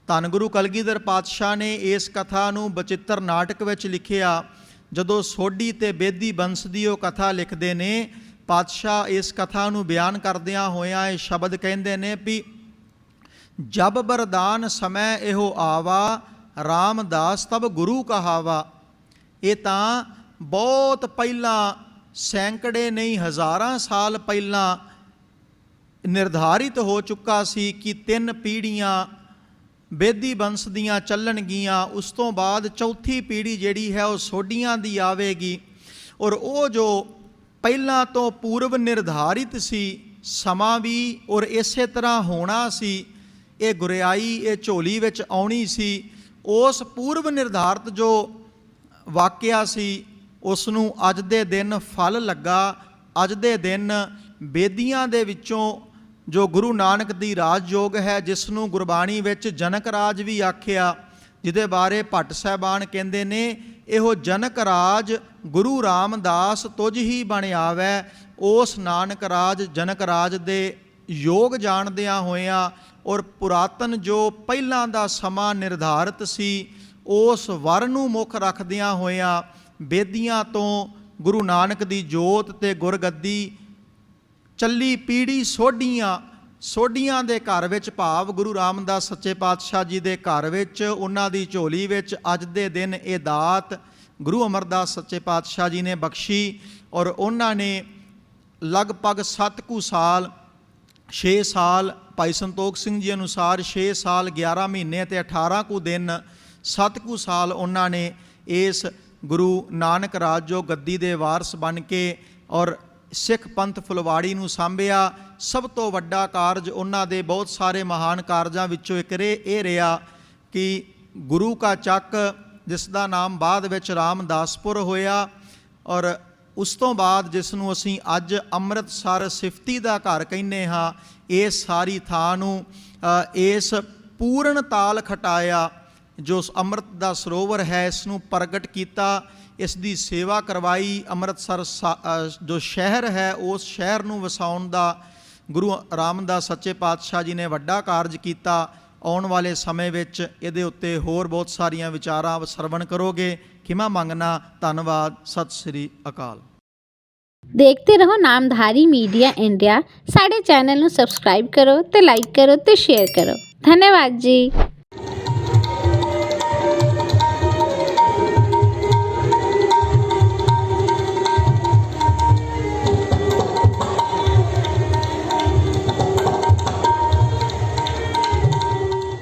ਧੰਨ ਗੁਰੂ ਕਲਗੀਧਰ ਪਾਤਸ਼ਾਹ ਨੇ ਇਸ ਕਥਾ ਨੂੰ ਬਚਿੱਤਰ ਨਾਟਕ ਵਿੱਚ ਲਿਖਿਆ। ਜਦੋਂ ਸੋਢੀ ਤੇ ਬੇਦੀ ਬੰਸ ਦੀ ਉਹ ਕਥਾ ਲਿਖਦੇ ਨੇ, ਪਾਤਸ਼ਾਹ ਇਸ ਕਥਾ ਨੂੰ ਬਿਆਨ ਕਰਦਿਆਂ ਹੋਇਆਂ ਇਹ ਸ਼ਬਦ ਕਹਿੰਦੇ ਨੇ ਵੀ ਜਬ ਬਰਦਾਨ ਸਮੈ ਇਹੋ ਆਵਾ, ਰਾਮਦਾਸ ਤਬ ਗੁਰੂ ਕਹਾਵਾ। ਇਹ ਤਾਂ ਬਹੁਤ ਪਹਿਲਾਂ, ਸੈਂਕੜੇ ਨਹੀਂ ਹਜ਼ਾਰਾਂ ਸਾਲ ਪਹਿਲਾਂ ਨਿਰਧਾਰਿਤ ਹੋ ਚੁੱਕਾ ਸੀ ਕਿ ਤਿੰਨ ਪੀੜ੍ਹੀਆਂ ਬੇਦੀ ਬੰਸ ਦੀਆਂ ਚੱਲਣਗੀਆਂ। ਉਸ ਤੋਂ ਬਾਅਦ ਚੌਥੀ ਪੀੜ੍ਹੀ ਜਿਹੜੀ ਹੈ ਉਹ ਸੋਢੀਆਂ ਦੀ ਆਵੇਗੀ ਔਰ ਉਹ ਜੋ ਪਹਿਲਾਂ ਤੋਂ ਪੂਰਵ ਨਿਰਧਾਰਿਤ ਸੀ, ਸਮਾਂ ਵੀ ਔਰ ਇਸੇ ਤਰ੍ਹਾਂ ਹੋਣਾ ਸੀ ਇਹ ਗੁਰਿਆਈ, ਇਹ ਝੋਲੀ ਵਿੱਚ ਆਉਣੀ ਸੀ, ਉਸ ਪੂਰਵ ਨਿਰਧਾਰਤ ਜੋ ਵਾਕਿਆ ਸੀ ਉਸ ਨੂੰ ਅੱਜ ਦੇ ਦਿਨ ਫਲ ਲੱਗਾ। ਅੱਜ ਦੇ ਦਿਨ ਬੇਦੀਆਂ ਦੇ ਵਿੱਚੋਂ ਜੋ ਗੁਰੂ ਨਾਨਕ ਦੀ ਰਾਜਯੋਗ ਹੈ ਜਿਸ ਨੂੰ ਗੁਰਬਾਣੀ ਵਿੱਚ ਜਨਕ ਰਾਜ ਵੀ ਆਖਿਆ, ਜਿਹਦੇ ਬਾਰੇ ਭੱਟ ਸਾਹਿਬਾਨ ਕਹਿੰਦੇ ਨੇ, ਇਹੋ ਜਨਕ ਰਾਜ ਗੁਰੂ ਰਾਮਦਾਸ ਤੁਝ ਹੀ ਬਣ ਆਵੈ। ਉਸ ਨਾਨਕ ਰਾਜ, ਜਨਕ ਰਾਜ ਦੇ ਯੋਗ ਜਾਣਦਿਆਂ ਹੋਇਆਂ ਔਰ ਪੁਰਾਤਨ ਜੋ ਪਹਿਲਾਂ ਦਾ ਸਮਾਂ ਨਿਰਧਾਰਤ ਸੀ, ਉਸ ਵਰ ਨੂੰ ਮੁੱਖ ਰੱਖਦਿਆਂ ਹੋਇਆਂ ਬੇਦੀਆਂ ਤੋਂ ਗੁਰੂ ਨਾਨਕ ਦੀ ਜੋਤ ਤੇ ਗੁਰਗੱਦੀ ਚੱਲੀ ਪੀੜੀ ਸੋਢੀਆਂ ਸੋਢੀਆਂ ਦੇ ਘਰ ਵਿੱਚ ਭਾਵ ਗੁਰੂ ਰਾਮਦਾਸ ਸੱਚੇ ਪਾਤਸ਼ਾਹ ਜੀ ਦੇ ਘਰ ਵਿੱਚ, ਉਹਨਾਂ ਦੀ ਝੋਲੀ ਵਿੱਚ ਅੱਜ ਦੇ ਦਿਨ ਇਹ ਦਾਤ ਗੁਰੂ ਅਮਰਦਾਸ ਸੱਚੇ ਪਾਤਸ਼ਾਹ ਜੀ ਨੇ ਬਖਸ਼ੀ ਔਰ ਉਹਨਾਂ ਨੇ ਲਗਭਗ 7 ਕੁ ਸਾਲ 6 ਸਾਲ ਭਾਈ ਸੰਤੋਖ ਸਿੰਘ ਜੀ ਅਨੁਸਾਰ 6 ਸਾਲ 11 ਮਹੀਨੇ ਤੇ 18 ਕੁ ਦਿਨ 7 ਕੁ ਸਾਲ ਉਹਨਾਂ ਨੇ ਇਸ ਗੁਰੂ ਨਾਨਕ ਰਾਜ ਜੋ ਗੱਦੀ ਦੇ ਵਾਰਸ ਬਣ ਕੇ ਔਰ ਸਿੱਖ ਪੰਥ ਫੁਲਵਾੜੀ ਨੂੰ ਸਾਂਭਿਆ। ਸਭ ਤੋਂ ਵੱਡਾ ਕਾਰਜ ਉਹਨਾਂ ਦੇ ਬਹੁਤ ਸਾਰੇ ਮਹਾਨ ਕਾਰਜਾਂ ਵਿੱਚੋਂ ਇੱਕ ਰੇ, ਇਹ ਰਿਹਾ ਕਿ ਗੁਰੂ ਕਾ ਚੱਕ, ਜਿਸ ਦਾ ਨਾਮ ਬਾਅਦ ਵਿੱਚ ਰਾਮਦਾਸਪੁਰ ਹੋਇਆ ਔਰ ਉਸ ਤੋਂ ਬਾਅਦ ਜਿਸ ਨੂੰ ਅਸੀਂ ਅੱਜ ਅੰਮ੍ਰਿਤਸਰ ਸਿਫਤੀ ਦਾ ਘਰ ਕਹਿੰਦੇ ਹਾਂ ਇਸ ਸਾਰੀ ਥਾਂ ਨੂੰ ਇਸ ਪੂਰਨ ਤਾਲ ਖਟਾਇਆ, ਜੋ ਅੰਮ੍ਰਿਤ ਦਾ ਸਰੋਵਰ ਹੈ, ਇਸ ਨੂੰ ਪ੍ਰਗਟ ਕੀਤਾ, ਇਸ ਦੀ ਸੇਵਾ ਕਰਵਾਈ, ਅੰਮ੍ਰਿਤਸਰ ਸਾ- ਜੋ ਸ਼ਹਿਰ ਹੈ, ਉਸ ਸ਼ਹਿਰ ਨੂੰ ਵਸਾਉਣ ਦਾ, ਗੁਰੂ ਰਾਮਦਾਸ ਸੱਚੇ ਪਾਤਸ਼ਾਹ ਜੀ ਨੇ ਵੱਡਾ ਕਾਰਜ ਕੀਤਾ। ਆਉਣ ਵਾਲੇ ਸਮੇਂ ਵਿੱਚ ਇਹਦੇ ਉੱਤੇ ਹੋਰ ਬਹੁਤ ਸਾਰੀਆਂ ਵਿਚਾਰਾਂ ਸਰਵਣ ਕਰੋਗੇ। ਖਿਮਾ ਮੰਗਣਾ, ਧੰਨਵਾਦ, ਸਤਿ ਸ੍ਰੀ ਅਕਾਲ। ਦੇਖਦੇ ਰਹੋ ਨਾਮਧਾਰੀ ਮੀਡੀਆ ਇੰਡੀਆ। ਸਾਡੇ ਚੈਨਲ ਨੂੰ ਸਬਸਕ੍ਰਾਈਬ ਕਰੋ ਤੇ ਲਾਈਕ ਕਰੋ ਤੇ ਸ਼ੇਅਰ ਕਰੋ। ਧੰਨਵਾਦ ਜੀ।